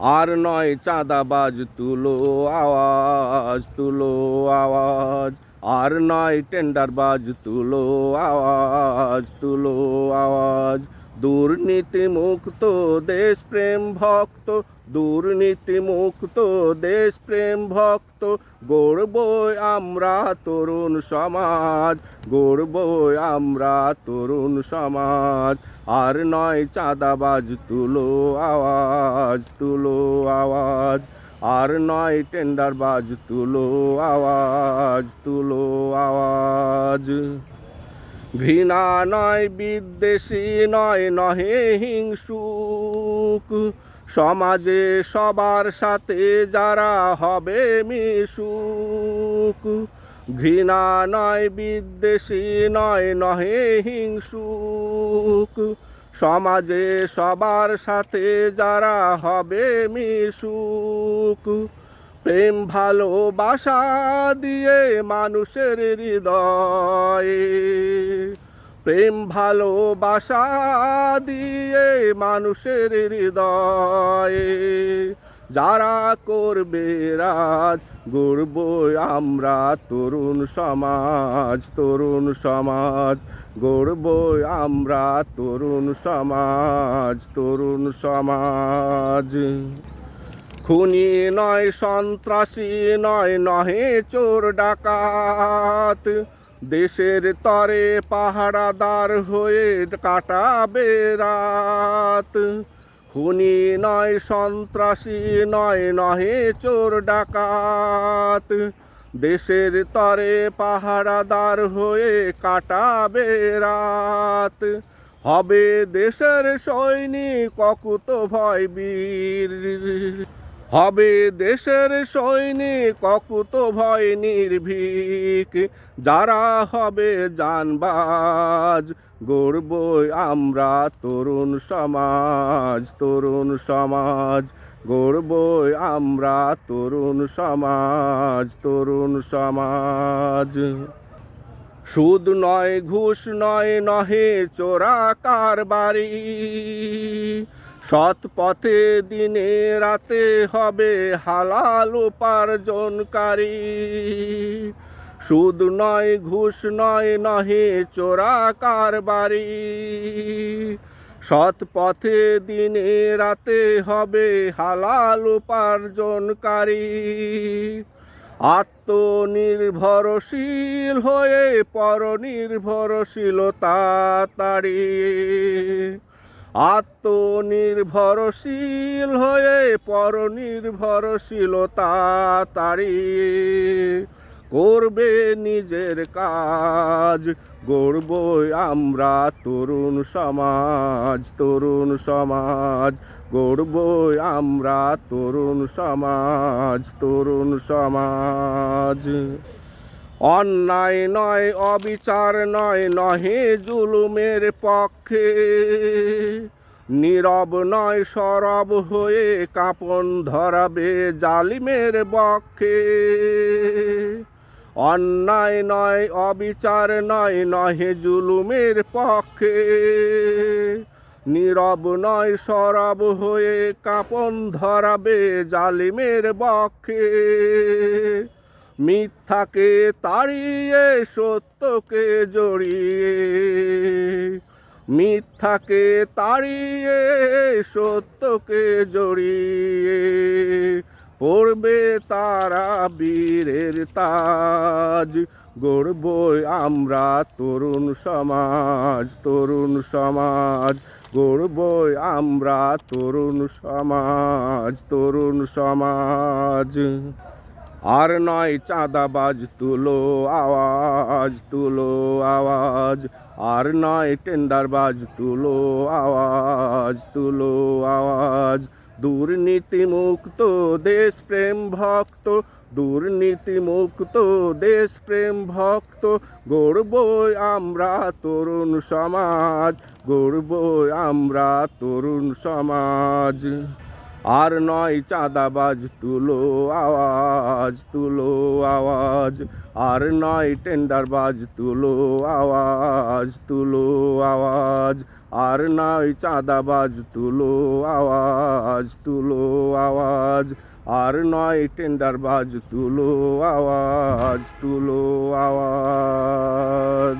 আর নয় চাঁদাবাজ তুলো আওয়াজ তুলো আওয়াজ। আর নয় টেন্ডারবাজ তুলো আওয়াজ তুলো আওয়াজ। দুর্নীতি মুক্ত দেশ প্রেম ভক্ত দুর্নীতি মুক্ত দেশ প্রেম ভক্ত। গড়বই আমরা তরুণ সমাজ, গড়বই আমরা তরুণ সমাজ। আর নয় চাঁদাবাজ, তুলো আওয়াজ তুলো আওয়াজ। আর নয় টেন্ডারবাজ, তুলো আওয়াজ তুলো আওয়াজ। ঘৃণা নয়, বিদ্বেষী নয়, নহে হিংসুক। সমাজে সবার সাথে যারা হবে মিশুক। ঘৃণা নয়, বিদ্বেষী নয়, নহে হিংসুক। সমাজে সবার সাথে যারা হবে মিশুক। প্রেম ভালোবাসা দিয়ে মানুষের হৃদয়ে। প্রেম ভালোবাসা দিয়ে মানুষের হৃদয়ে। যারা করবে রাজ, গড়ব আমরা তরুণ সমাজ তরুণ সমাজ। গড়ব আমরা তরুণ সমাজ তরুণ সমাজ। খুনি নয় সন্ত্রাসী নয়, নহে চোর ডাকাত। দেশের তরে পাহারাদার হয়ে কাটাবে রাত। খুনি নয় সন্ত্রাসী নয়, নহে চোর ডাকাত। দেশের তরে পাহারাদার হয়ে কাটাবে রাত। হবে দেশের সৈনিক অকুত ভয় বীর। হবে দেশের সৈনিক, অকুত ভয় নির্ভীক। যারা হবে জানবাজ, গড়বই আমরা তরুণ সমাজ তরুণ সমাজ। গড়বই আমরা তরুণ সমাজ তরুণ সমাজ। সুদ নয়, ঘুষ নয়, নহে, চোরা কারবারি। সৎ পথে দিনে রাতে হবে হালাল উপার্জনকারী। সুদ নয়, ঘুষ নয়, নহে, চোরা কারবারি। সৎ পথে দিনে রাতে হবে হালাল উপার্জনকারী। আত্মনির্ভরশীল হয়ে পরনির্ভরশীলতা তাড়িয়ে আত্মনির্ভরশীল হয়ে পরনির্ভরশীলতা তাড়িয়ে করবে নিজের কাজ, গড়বই আমরা তরুণ সমাজ তরুণ সমাজ, গড়বই আমরা তরুণ সমাজ তরুণ সমাজ। অন্যায় নয়, অবিচার নয়, নহে জুলুমের পক্ষে। নীরব নয়, সরব হয়ে কাপন ধরাবে জালিমের বক্ষে। অন্যায় নয়, অবিচার নয়, নহে জুলুমের পক্ষে। নীরব নয়, সরব হয়ে কাপন ধরাবে জালিমের বক্ষে। মিথ্যাকে তাড়িয়ে, সত্যকে জড়িয়ে। মিথ্যাকে তাড়িয়ে, সত্যকে জড়িয়ে। পড়বে তারা বীরের তাজ, গড়বই আমরা তরুণ সমাজ তরুণ সমাজ। গড়বই আমরা তরুণ সমাজ তরুণ সমাজ। আর নয় চাঁদাবাজ, তুলো আওয়াজ তুলো আওয়াজ। আর নয় টেন্ডারবাজ, তুলো আওয়াজ তুলো আওয়াজ। দুর্নীতি মুক্ত দেশ প্রেম ভক্ত দুর্নীতি মুক্ত দেশ প্রেম ভক্ত। গড়বই আমরা তরুণ সমাজ, গড়বই আমরা তরুণ সমাজ। আর নয় চাঁদাবাজ, তুলো আওয়াজ তুলো আওয়াজ। আর নয় টেন্ডারবাজ, তুলো আওয়াজ তুলো আওয়াজ। আর নয় চাঁদাবাজ, তুলো আওয়াজ তুলো আওয়াজ। আর নয় টেন্ডারবাজ, তুলো আওয়াজ তুলো আওয়াজ।